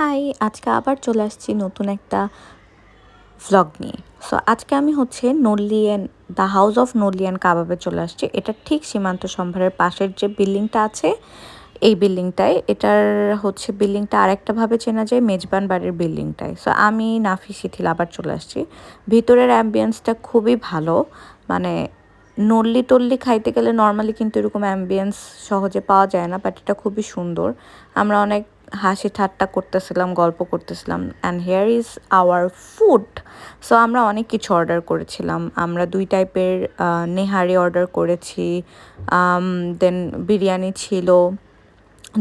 High, আজকে আবার চলে আসছি নতুন একটা ভ্লগ নিয়ে। সো আজকে আমি হচ্ছে Nolian the house of Nolian কাবাবে চলে আসছি। এটা ঠিক সীমান্ত সম্ভারের পাশের যে বিল্ডিংটা আছে, এই বিল্ডিংটায়। এটার হচ্ছে বিল্ডিংটা আরেকটাভাবে চেনা যায়, মেজবান বাড়ির বিল্ডিংটায়। সো আমি নাফি শিথিল আবার চলে আসছি। ভিতরের অ্যাম্বিয়েন্সটা খুবই ভালো। মানে নল্লি টল্লি খাইতে গেলে নর্মালি কিন্তু এরকম অ্যাম্বিয়েন্স সহজে পাওয়া যায় না বাট এটা খুবই সুন্দর। আমরা অনেক হাসি ঠাট্টা করতেছিলাম, গল্প করতেছিলাম and here is our food so আমরা অনেক কিছু অর্ডার করেছিলাম। আমরা দুই টাইপের নেহারি অর্ডার করেছি দেন বিরিয়ানি ছিল।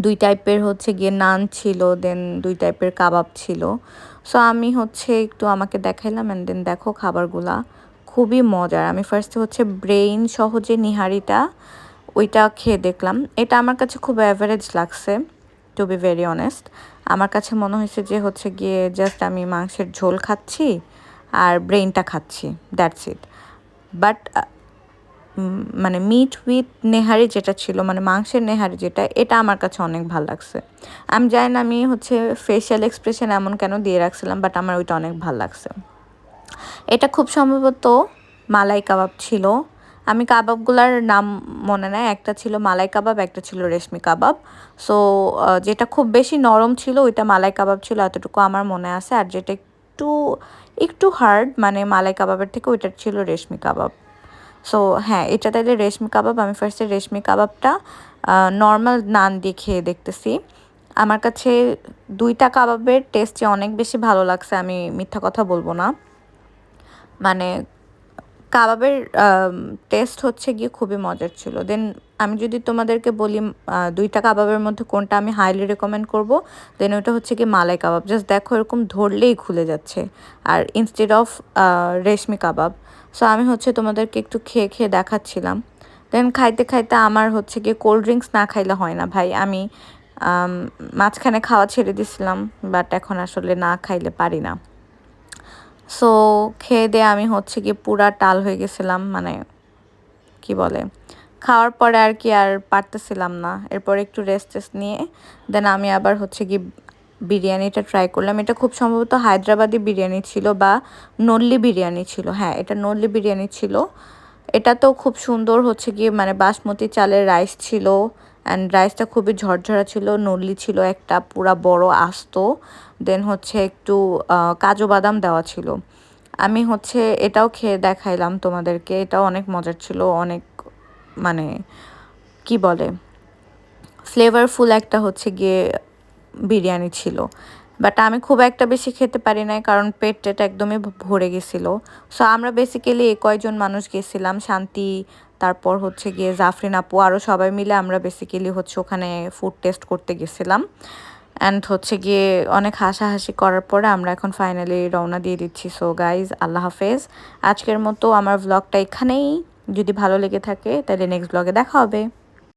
দুই টাইপের হচ্ছে গিয়ে নান ছিল দেন দুই টাইপের কাবাব ছিল। সো আমি হচ্ছে একটু আমাকে দেখাইলাম অ্যান্ড দেন দেখো খাবারগুলা। খুবই মজার। আমি ফার্স্টে হচ্ছে ব্রেইন সহজে নিহারিটা, ওইটা খেয়ে দেখলাম। এটা আমার কাছে খুব অ্যাভারেজ লাগছে। টু বি ভেরি অনেস্ট আমার কাছে মনে হয়েছে যে হচ্ছে গিয়ে জাস্ট আমি মাংসের ঝোল খাচ্ছি আর ব্রেইনটা খাচ্ছি দ্যাটস ইট বাট মানে মিট উইথ নেহারি যেটা ছিল মানে মাংসের নেহারি যেটা, এটা আমার কাছে অনেক ভালো লাগছে। আমি জানি না আমি হচ্ছে ফেশিয়াল এক্সপ্রেশন এমন কেন দিয়ে রাখছিলাম বাট আমার ওইটা অনেক ভালো লাগছে। এটা খুব সম্ভবত মালাই কাবাব ছিল আমি কাবাবগুলার নাম মনে নেয় একটা ছিল মালাই কাবাব, একটা ছিল রেশমি কাবাব। সো যেটা খুব বেশি নরম ছিল ওইটা মালাই কাবাব ছিল, এতটুকু আমার মনে আছে। আর যেটা একটু একটু হার্ড মানে মালাই কাবাবের থেকে ওইটা ছিল রেশমি কাবাব। সো হ্যাঁ এটা তাইলে রেশমি কাবাব। আমি ফার্স্টে রেশমি কাবাবটা নর্মাল নান দিয়ে খেয়ে দেখতেছি। আমার কাছে দুইটা কাবাবের টেস্টে অনেক বেশি ভালো লাগছে, আমি মিথ্যা কথা বলব না। মানে কাবাবের টেস্ট হচ্ছে গিয়ে খুবই মজার ছিল। দেন আমি যদি তোমাদেরকে বলি দুইটা কাবাবের মধ্যে কোনটা আমি হাইলি রেকমেন্ড করব দেন ওইটা হচ্ছে কি মালাই কাবাব। জাস্ট দেখো এরকম ধরলেই খুলে যাচ্ছে। আর instead of reshmi kabab. So আমি হচ্ছে তোমাদেরকে একটু খেয়ে খেয়ে দেখাচ্ছিলাম। দেন খাইতে খাইতে আমার হচ্ছে গিয়ে কোল্ড ড্রিঙ্কস না খাইলে হয় না ভাই। আমি মাঝখানে খাওয়া ছেড়ে দিছিলাম বাট এখন আসলে না খাইলে পারি না। সো খেয়ে দিয়ে আমি হচ্ছে কি পুরা টাল হয়ে গেছিলাম মানে কি বলে, খাওয়ার পরে আর কি আর পারতেছিলাম না। এরপর একটু রেস্ট টেস্ট নিয়ে দেন আমি আবার হচ্ছে কি বিরিয়ানিটা ট্রাই করলাম। এটা খুব সম্ভবত হায়দ্রাবাদি বিরিয়ানি ছিল বা নল্লি বিরিয়ানি ছিল। হ্যাঁ এটা নল্লি বিরিয়ানি ছিল। এটা তো খুব সুন্দর হচ্ছে গিয়ে মানে বাসমতি চালের রাইস ছিল অ্যান্ড রাইসটা খুবই ঝরঝরা ছিল, নল্লি ছিল একটা, পুরা বড় আস্ত। দেন হচ্ছে একটু কাজু বাদাম দেওয়া ছিল। আমি হচ্ছে এটাও খেয়ে দেখাইলাম তোমাদেরকে, এটাও অনেক মজার ছিল, অনেক মানে কি বলে ফ্লেভারফুল একটা হচ্ছে গিয়ে বিরিয়ানি ছিল। বাট আমি খুব একটা বেশি খেতে পারি নাই, কারণ পেট টেট একদমই ভরে গেছিল। সো আমরা বেসিক্যালি এ কয়জন মানুষ গেছিলাম, শান্তি, তারপর হচ্ছে গিয়ে জাফরিন আপু আরও সবাই মিলে আমরা বেসিক্যালি হচ্ছে ওখানে ফুড টেস্ট করতে গেছিলাম। অ্যান্ড হচ্ছে গিয়ে অনেক হাসাহাসি করার পরে আমরা এখন ফাইনালি রওনা দিয়ে দিচ্ছি। সো গাইজ আল্লাহ হাফেজ। আজকের মতো আমার ব্লগটা এখানেই। যদি ভালো লেগে থাকে, তাহলে নেক্সট ব্লগে দেখা হবে।